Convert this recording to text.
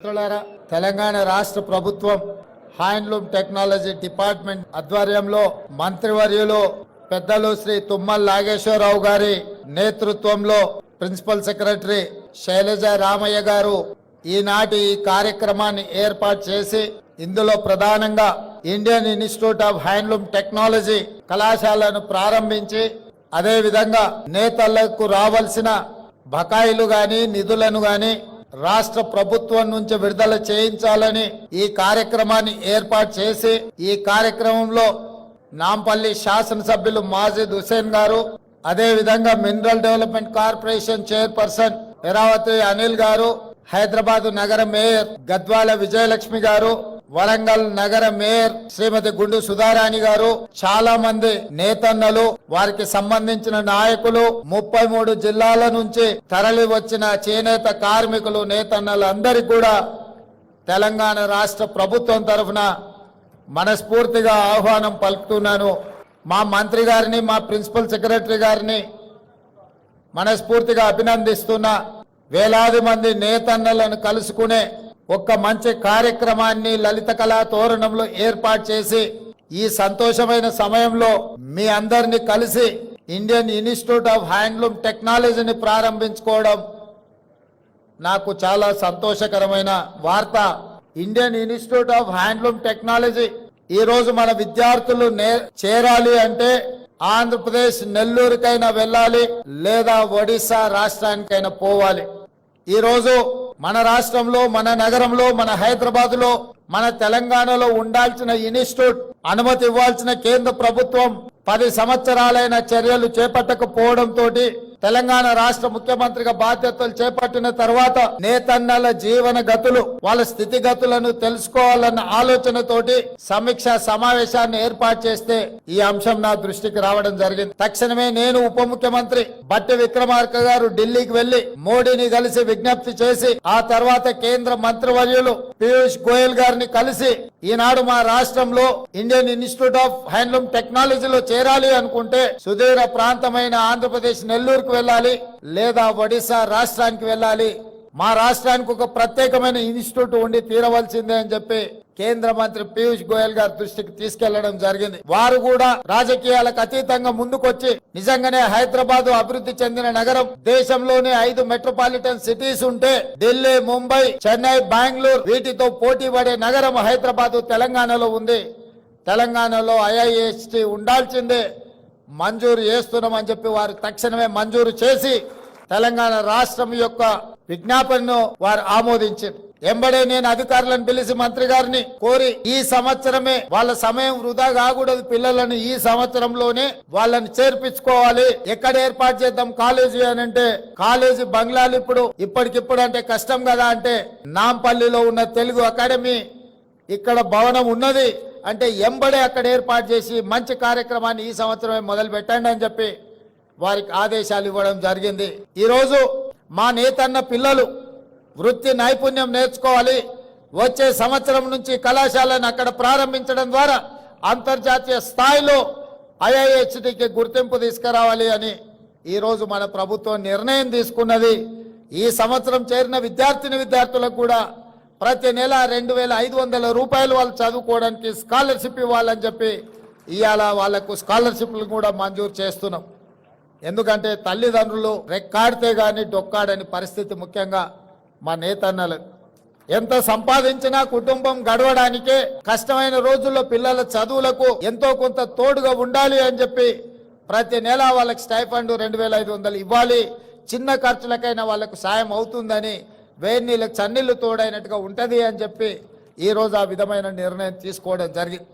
మిత్రులారా తెలంగాణ రాష్ట్ర ప్రభుత్వం హ్యాండ్లూమ్ టెక్నాలజీ డిపార్ట్మెంట్ ఆధ్వర్యంలో మంత్రివర్యులు పెద్దలు శ్రీ తుమ్మల నాగేశ్వరరావు గారి నేతృత్వంలో ప్రిన్సిపల్ సెక్రటరీ శైలజ రామయ్య గారు ఈనాటి ఈ కార్యక్రమాన్ని ఏర్పాటు చేసి ఇందులో ప్రధానంగా Indian institute of handloom technology కళాశాలను ప్రారంభించి అదే విధంగా నేతలకు రావాల్సిన బకాయిలు గాని నిధులను కానీ రాష్ట్ర ప్రభుత్వం నుంచి విడుదల చేయించాలని ఈ కార్యక్రమాన్ని ఏర్పాటు చేసి ఈ కార్యక్రమంలో నాంపల్లి శాసనసభ్యులు మాజిద్ హుసేన్ గారు అదే విధంగా mineral development corporation chairperson Eravathi Anil గారు హైదరాబాద్ నగర మేయర్ గద్వాల విజయలక్ష్మి గారు వరంగల్ నగర మేయర్ శ్రీమతి గుండు సుధారాణి గారు చాలా మంది నేతన్నలు వారికి సంబంధించిన నాయకులు ముప్పై మూడు జిల్లాల నుంచి తరలి వచ్చిన చేనేత కార్మికులు నేతన్నలు అందరికి కూడా తెలంగాణ రాష్ట్ర ప్రభుత్వం తరఫున మనస్ఫూర్తిగా ఆహ్వానం పలుకుతున్నాను. మా మంత్రి గారిని మా ప్రిన్సిపల్ సెక్రటరీ గారిని మనస్ఫూర్తిగా అభినందిస్తున్నా. వేలాది మంది నేతన్నలను కలుసుకునే ఒక్క మంచి కార్యక్రమాన్ని లలిత కళా తోరణంలో ఏర్పాటు చేసి ఈ సంతోషమైన సమయంలో మీ అందరిని కలిసి ఇండియన్ ఇన్స్టిట్యూట్ ఆఫ్ హ్యాండ్లూమ్ టెక్నాలజీని ప్రారంభించుకోవడం నాకు చాలా సంతోషకరమైన వార్త. Indian institute of handloom technology ఈ రోజు మన విద్యార్థులు చేరాలి అంటే ఆంధ్రప్రదేశ్ నెల్లూరుకైనా వెళ్ళాలి లేదా ఒడిశా రాష్ట్రానికైనా పోవాలి. ఈ రోజు మన రాష్ట్రంలో మన నగరంలో మన హైదరాబాద్లో మన తెలంగాణలో ఉండాల్సిన ఇన్స్టిట్యూట్ అనుమతి ఇవ్వాల్సిన కేంద్ర ప్రభుత్వం పది సంవత్సరాలైన చర్యలు చేపట్టకపోవడంతో తెలంగాణ రాష్ట్ర ముఖ్యమంత్రిగా బాధ్యతలు చేపట్టిన తర్వాత నేతన్నల జీవన గతులు వాళ్ళ స్థితిగతులను తెలుసుకోవాలన్న ఆలోచనతోటి సమీక్ష సమావేశాన్ని ఏర్పాటు చేస్తే ఈ అంశం నా దృష్టికి రావడం జరిగింది. తక్షణమే నేను ఉప ముఖ్యమంత్రి బట్టి విక్రమార్క గారు ఢిల్లీకి వెళ్ళి మోడీని కలిసి విజ్ఞప్తి చేసి ఆ తర్వాత కేంద్ర మంత్రివర్యులు పీయూష్ గోయల్ గారిని కలిసి ఈనాడు మా రాష్ట్రంలో ఇండియన్ ఇన్స్టిట్యూట్ ఆఫ్ హ్యాండ్లూమ్ టెక్నాలజీలో చేరాలి అనుకుంటే సుదూర ప్రాంతమైన ఆంధ్రప్రదేశ్ నెల్లూరుకు వెళ్ళాలి లేదా ఒడిశా రాష్ట్రానికి వెళ్ళాలి. మా రాష్ట్రానికి ఒక ప్రత్యేకమైన ఇన్స్టిట్యూట్ ఉండి తీరవలసిందే అని చెప్పి కేంద్ర మంత్రి పీయూష్ గోయల్ గారి దృష్టికి తీసుకెళ్ళడం జరిగింది. వారు కూడా రాజకీయాలకు అతీతంగా ముందుకొచ్చి నిజంగానే హైదరాబాద్ అభివృద్ధి చెందిన నగరం. దేశంలోనే ఐదు మెట్రోపాలిటన్ సిటీస్ ఉంటే ఢిల్లీ ముంబై చెన్నై బెంగళూరు వీటితో పోటీ పడే నగరం హైదరాబాద్ తెలంగాణలో ఉంది. తెలంగాణలో ఐఐఎస్టి ఉండాల్సిందే. మంజూరు చేస్తున్నామని చెప్పి వారు తక్షణమే మంజూరు చేసి తెలంగాణ రాష్ట్రం యొక్క విజ్ఞాపనను వారు ఆమోదించారు. ఎంబడే నేను అధికారులను పిలిచి మంత్రి గారిని కోరి ఈ సంవత్సరమే వాళ్ళ సమయం వృధా కాకూడదు. పిల్లలను ఈ సంవత్సరంలోనే వాళ్ళని చేర్పించుకోవాలి. ఎక్కడ ఏర్పాటు చేద్దాం కాలేజీ అని అంటే కాలేజీ బంగ్లాలు ఇప్పుడు ఇప్పటికిప్పుడు అంటే కష్టం కదా అంటే నాంపల్లిలో ఉన్న తెలుగు అకాడమీ ఇక్కడ భవనం ఉన్నది. అంటే ఎంబడే అక్కడ ఏర్పాటు చేసి మంచి కార్యక్రమాన్ని ఈ సంవత్సరమే మొదలు పెట్టండి అని చెప్పి వారికి ఆదేశాలు ఇవ్వడం జరిగింది. ఈరోజు మా నేతన్న పిల్లలు వృత్తి నైపుణ్యం నేర్చుకోవాలి. వచ్చే సంవత్సరం నుంచి కళాశాలను అక్కడ ప్రారంభించడం ద్వారా అంతర్జాతీయ స్థాయిలో ఐఐహెచ్డికి గుర్తింపు తీసుకురావాలి అని ఈరోజు మన ప్రభుత్వం నిర్ణయం తీసుకున్నది. ఈ సంవత్సరం చేరిన విద్యార్థిని విద్యార్థులకు కూడా ప్రతి నెల రెండు వేల ఐదు వందల రూపాయలు వాళ్ళు చదువుకోవడానికి స్కాలర్షిప్ ఇవ్వాలని చెప్పి ఇవాళ వాళ్ళకు స్కాలర్షిప్లు కూడా మంజూరు చేస్తున్నాం. ఎందుకంటే తల్లిదండ్రులు రెక్కాడితే కానీ డొక్కాడని పరిస్థితి ముఖ్యంగా మా నేతన్నలు. ఎంత సంపాదించినా కుటుంబం గడవడానికే కష్టమైన రోజుల్లో పిల్లల చదువులకు ఎంతో కొంత తోడుగా ఉండాలి అని చెప్పి ప్రతి నెల వాళ్ళకి స్టైఫండ్ రెండు వేల ఐదు వందలు ఇవ్వాలి. చిన్న ఖర్చులకైనా వాళ్ళకు సాయం అవుతుందని వేడి నీళ్ళకి చన్నీళ్ళు తోడైనట్టుగా ఉంటుంది అని చెప్పి ఈ రోజు ఆ విధమైన నిర్ణయం తీసుకోవడం జరిగింది